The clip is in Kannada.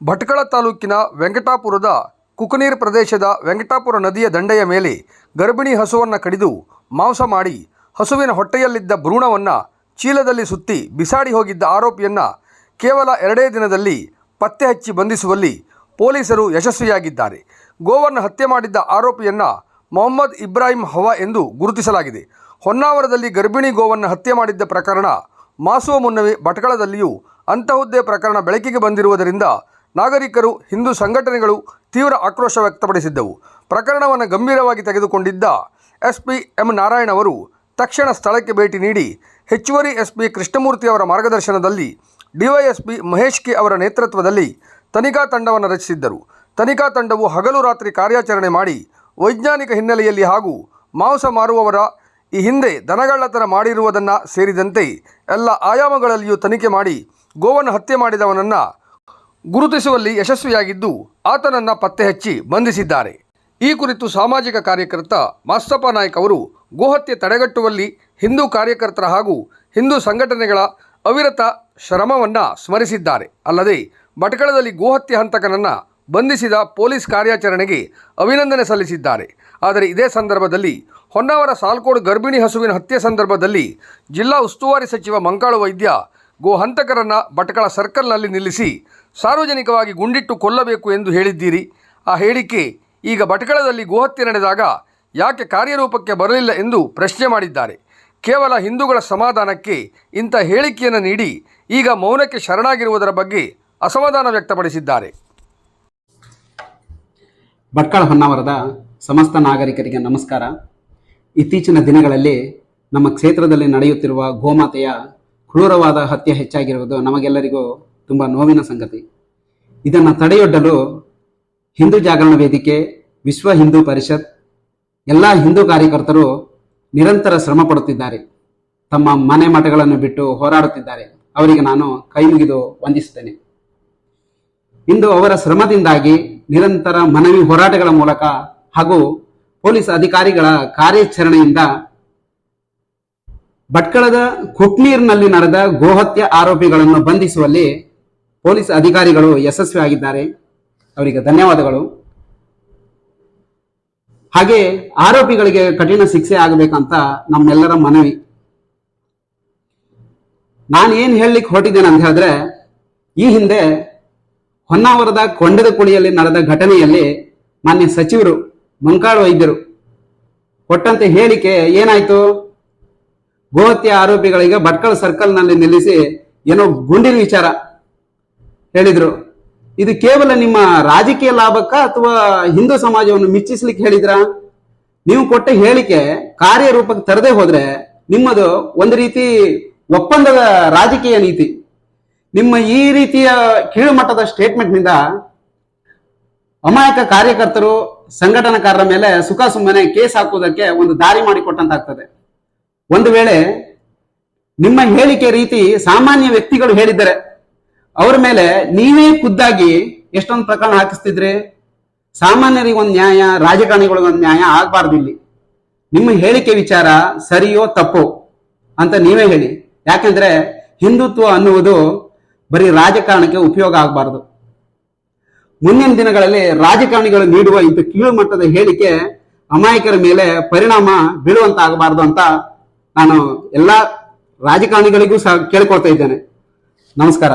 ಭಟ್ಕಳ ತಾಲೂಕಿನ ವೆಂಕಟಾಪುರದ ಕುಕನೀರ್ ಪ್ರದೇಶದ ವೆಂಕಟಾಪುರ ನದಿಯ ದಂಡೆಯ ಮೇಲೆ ಗರ್ಭಿಣಿ ಹಸುವನ್ನು ಕಡಿದು ಮಾಂಸ ಮಾಡಿ ಹಸುವಿನ ಹೊಟ್ಟೆಯಲ್ಲಿದ್ದ ಭ್ರೂಣವನ್ನು ಚೀಲದಲ್ಲಿ ಸುತ್ತಿ ಬಿಸಾಡಿ ಹೋಗಿದ್ದ ಆರೋಪಿಯನ್ನು ಕೇವಲ ಎರಡೇ ದಿನದಲ್ಲಿ ಪತ್ತೆ ಹಚ್ಚಿ ಬಂಧಿಸುವಲ್ಲಿ ಪೊಲೀಸರು ಯಶಸ್ವಿಯಾಗಿದ್ದಾರೆ. ಗೋವನ್ನು ಹತ್ಯೆ ಮಾಡಿದ್ದ ಆರೋಪಿಯನ್ನು ಮೊಹಮ್ಮದ್ ಇಬ್ರಾಹಿಂ ಹವಾ ಎಂದು ಗುರುತಿಸಲಾಗಿದೆ. ಹೊನ್ನಾವರದಲ್ಲಿ ಗರ್ಭಿಣಿ ಗೋವನ್ನು ಹತ್ಯೆ ಮಾಡಿದ್ದ ಪ್ರಕರಣ ಮಾಸುವ ಮುನ್ನವೇ ಭಟ್ಕಳದಲ್ಲಿಯೂ ಅಂತಹುದ್ದೇ ಪ್ರಕರಣ ಬೆಳಕಿಗೆ ಬಂದಿರುವುದರಿಂದ ನಾಗರಿಕರು, ಹಿಂದೂ ಸಂಘಟನೆಗಳು ತೀವ್ರ ಆಕ್ರೋಶ ವ್ಯಕ್ತಪಡಿಸಿದ್ದವು. ಪ್ರಕರಣವನ್ನು ಗಂಭೀರವಾಗಿ ತೆಗೆದುಕೊಂಡಿದ್ದ ಎಸ್ ಪಿ ಎಂ ನಾರಾಯಣ ಅವರು ತಕ್ಷಣ ಸ್ಥಳಕ್ಕೆ ಭೇಟಿ ನೀಡಿ ಹೆಚ್ಚುವರಿ ಎಸ್ ಪಿ ಕೃಷ್ಣಮೂರ್ತಿ ಅವರ ಮಾರ್ಗದರ್ಶನದಲ್ಲಿ ಡಿವೈಎಸ್ಪಿ ಮಹೇಶ್ ಕೆ ಅವರ ನೇತೃತ್ವದಲ್ಲಿ ತನಿಖಾ ತಂಡವನ್ನು ರಚಿಸಿದ್ದರು. ತನಿಖಾ ತಂಡವು ಹಗಲು ರಾತ್ರಿ ಕಾರ್ಯಾಚರಣೆ ಮಾಡಿ ವೈಜ್ಞಾನಿಕ ಹಿನ್ನೆಲೆಯಲ್ಲಿ ಹಾಗೂ ಮಾಂಸ ಮಾರುವವರ ಈ ಹಿಂದೆ ದನಗಳ್ಳತನ ಮಾಡಿರುವುದನ್ನು ಸೇರಿದಂತೆ ಎಲ್ಲ ಆಯಾಮಗಳಲ್ಲಿಯೂ ತನಿಖೆ ಮಾಡಿ ಗೋವನ್ನು ಹತ್ಯೆ ಮಾಡಿದವನನ್ನು ಗುರುತಿಸುವಲ್ಲಿ ಯಶಸ್ವಿಯಾಗಿದ್ದು ಆತನನ್ನು ಪತ್ತೆ ಹಚ್ಚಿ ಬಂಧಿಸಿದ್ದಾರೆ. ಈ ಕುರಿತು ಸಾಮಾಜಿಕ ಕಾರ್ಯಕರ್ತ ಮಾಸ್ತಪ್ಪ ನಾಯ್ಕ ಅವರು ಗೋಹತ್ಯೆ ತಡೆಗಟ್ಟುವಲ್ಲಿ ಹಿಂದೂ ಕಾರ್ಯಕರ್ತರ ಹಾಗೂ ಹಿಂದೂ ಸಂಘಟನೆಗಳ ಅವಿರತ ಶ್ರಮವನ್ನು ಸ್ಮರಿಸಿದ್ದಾರೆ. ಅಲ್ಲದೆ ಭಟ್ಕಳದಲ್ಲಿ ಗೋಹತ್ಯೆ ಹಂತಕನನ್ನು ಬಂಧಿಸಿದ ಪೊಲೀಸ್ ಕಾರ್ಯಾಚರಣೆಗೆ ಅಭಿನಂದನೆ ಸಲ್ಲಿಸಿದ್ದಾರೆ. ಆದರೆ ಇದೇ ಸಂದರ್ಭದಲ್ಲಿ ಹೊನ್ನಾವರ ಸಾಲ್ಕೋಡ್ ಗರ್ಭಿಣಿ ಹಸುವಿನ ಹತ್ಯೆ ಸಂದರ್ಭದಲ್ಲಿ ಜಿಲ್ಲಾ ಉಸ್ತುವಾರಿ ಸಚಿವ ಮಂಕಾಳು ವೈದ್ಯ ಗೋ ಹಂತಕರನ್ನು ಭಟ್ಕಳ ಸರ್ಕಲ್ನಲ್ಲಿ ನಿಲ್ಲಿಸಿ ಸಾರ್ವಜನಿಕವಾಗಿ ಗುಂಡಿಟ್ಟು ಕೊಲ್ಲಬೇಕು ಎಂದು ಹೇಳಿದ್ದೀರಿ. ಆ ಹೇಳಿಕೆ ಈಗ ಭಟ್ಕಳದಲ್ಲಿ ಗೋಹತ್ಯೆ ನಡೆದಾಗ ಯಾಕೆ ಕಾರ್ಯರೂಪಕ್ಕೆ ಬರಲಿಲ್ಲ ಎಂದು ಪ್ರಶ್ನೆ ಮಾಡಿದ್ದಾರೆ. ಕೇವಲ ಹಿಂದೂಗಳ ಸಮಾಧಾನಕ್ಕೆ ಇಂಥ ಹೇಳಿಕೆಯನ್ನು ನೀಡಿ ಈಗ ಮೌನಕ್ಕೆ ಶರಣಾಗಿರುವುದರ ಬಗ್ಗೆ ಅಸಮಾಧಾನ ವ್ಯಕ್ತಪಡಿಸಿದ್ದಾರೆ. ಭಟ್ಕಳ ಹೊನ್ನಾವರದ ಸಮಸ್ತ ನಾಗರಿಕರಿಗೆ ನಮಸ್ಕಾರ. ಇತ್ತೀಚಿನ ದಿನಗಳಲ್ಲಿ ನಮ್ಮ ಕ್ಷೇತ್ರದಲ್ಲಿ ನಡೆಯುತ್ತಿರುವ ಗೋಮಾತೆಯ ಕ್ರೂರವಾದ ಹತ್ಯೆ ಹೆಚ್ಚಾಗಿರುವುದು ನಮಗೆಲ್ಲರಿಗೂ ತುಂಬ ನೋವಿನ ಸಂಗತಿ. ಇದನ್ನು ತಡೆಯೊಡ್ಡಲು ಹಿಂದೂ ಜಾಗರಣ ವೇದಿಕೆ, ವಿಶ್ವ ಹಿಂದೂ ಪರಿಷತ್, ಎಲ್ಲ ಹಿಂದೂ ಕಾರ್ಯಕರ್ತರು ನಿರಂತರ ಶ್ರಮ ಪಡುತ್ತಿದ್ದಾರೆ. ತಮ್ಮ ಮನೆ ಮಠಗಳನ್ನು ಬಿಟ್ಟು ಹೋರಾಡುತ್ತಿದ್ದಾರೆ. ಅವರಿಗೆ ನಾನು ಕೈ ಮುಗಿದು ವಂದಿಸುತ್ತೇನೆ. ಇಂದು ಅವರ ಶ್ರಮದಿಂದಾಗಿ ನಿರಂತರ ಮನವಿ ಹೋರಾಟಗಳ ಮೂಲಕ ಹಾಗೂ ಪೊಲೀಸ್ ಅಧಿಕಾರಿಗಳ ಕಾರ್ಯಾಚರಣೆಯಿಂದ ಭಟ್ಕಳದ ಕುಟ್ನೀರ್ನಲ್ಲಿ ನಡೆದ ಗೋಹತ್ಯೆ ಆರೋಪಿಗಳನ್ನು ಬಂಧಿಸುವಲ್ಲಿ ಪೊಲೀಸ್ ಅಧಿಕಾರಿಗಳು ಯಶಸ್ವಿಯಾಗಿದ್ದಾರೆ ಅವರಿಗೆ ಧನ್ಯವಾದಗಳು. ಹಾಗೆ ಆರೋಪಿಗಳಿಗೆ ಕಠಿಣ ಶಿಕ್ಷೆ ಆಗಬೇಕಂತ ನಮ್ಮೆಲ್ಲರ ಮನವಿ. ನಾನು ಏನ್ ಹೇಳಲಿಕ್ಕೆ ಹೊರಟಿದ್ದೇನೆ ಅಂತ ಹೇಳಿದ್ರೆ, ಈ ಹಿಂದೆ ಹೊನ್ನಾವರದ ಕೊಂಡದ ಕುಳಿಯಲ್ಲಿ ನಡೆದ ಘಟನೆಯಲ್ಲಿ ಮಾನ್ಯ ಸಚಿವರು, ಮಂಕಾಳು ವೈದ್ಯರು ಕೊಟ್ಟಂತೆ ಹೇಳಿಕೆ ಏನಾಯ್ತು? ಗೋಹತ್ಯೆ ಆರೋಪಿಗಳಿಗೆ ಭಟ್ಕಳ ಸರ್ಕಲ್ನಲ್ಲಿ ನಿಲ್ಲಿಸಿ ಏನೋ ಗುಂಡಿನ ವಿಚಾರ ಹೇಳಿದ್ರು. ಇದು ಕೇವಲ ನಿಮ್ಮ ರಾಜಕೀಯ ಲಾಭಕ್ಕ ಅಥವಾ ಹಿಂದೂ ಸಮಾಜವನ್ನು ಮಿಚ್ಚಿಸ್ಲಿಕ್ಕೆ ಹೇಳಿದ್ರ? ನೀವು ಕೊಟ್ಟ ಹೇಳಿಕೆ ಕಾರ್ಯರೂಪಕ್ಕೆ ತರದೇ ಹೋದ್ರೆ ನಿಮ್ಮದು ಒಂದು ರೀತಿ ಒಪ್ಪಂದದ ರಾಜಕೀಯ ನೀತಿ. ನಿಮ್ಮ ಈ ರೀತಿಯ ಕೀಳುಮಟ್ಟದ ಸ್ಟೇಟ್ಮೆಂಟ್ನಿಂದ ಅಮಾಯಕ ಕಾರ್ಯಕರ್ತರು, ಸಂಘಟನಾಕಾರರ ಮೇಲೆ ಸುಖ ಸುಮ್ಮನೆ ಕೇಸ್ ಹಾಕುವುದಕ್ಕೆ ಒಂದು ದಾರಿ ಮಾಡಿಕೊಟ್ಟಂತಾಗ್ತದೆ. ಒಂದು ವೇಳೆ ನಿಮ್ಮ ಹೇಳಿಕೆ ರೀತಿ ಸಾಮಾನ್ಯ ವ್ಯಕ್ತಿಗಳು ಹೇಳಿದ್ದಾರೆ ಅವರ ಮೇಲೆ ನೀವೇ ಖುದ್ದಾಗಿ ಎಷ್ಟೊಂದು ಪ್ರಕರಣ ಹಾಕಿಸ್ತಿದ್ರಿ? ಸಾಮಾನ್ಯರಿಗೆ ಒಂದು ನ್ಯಾಯ, ರಾಜಕಾರಣಿಗಳಿಗೊಂದು ನ್ಯಾಯ ಆಗ್ಬಾರ್ದು ಇಲ್ಲಿ ನಿಮ್ಮ ಹೇಳಿಕೆ ವಿಚಾರ ಸರಿಯೋ ತಪ್ಪೋ ಅಂತ ನೀವೇ ಹೇಳಿ. ಯಾಕೆಂದ್ರೆ ಹಿಂದುತ್ವ ಅನ್ನುವುದು ಬರೀ ರಾಜಕಾರಣಕ್ಕೆ ಉಪಯೋಗ ಆಗಬಾರದು. ಮುಂದಿನ ದಿನಗಳಲ್ಲಿ ರಾಜಕಾರಣಿಗಳು ನೀಡುವ ಇಂಥ ಕೀಳು ಮಟ್ಟದ ಹೇಳಿಕೆ ಅಮಾಯಕರ ಮೇಲೆ ಪರಿಣಾಮ ಬೀಳುವಂತ ಆಗಬಾರದು ಅಂತ ನಾನು ಎಲ್ಲ ರಾಜಕಾರಣಿಗಳಿಗೂ ಸಹ ಕೇಳ್ಕೊಳ್ತಾ ಇದ್ದೇನೆ. ನಮಸ್ಕಾರ.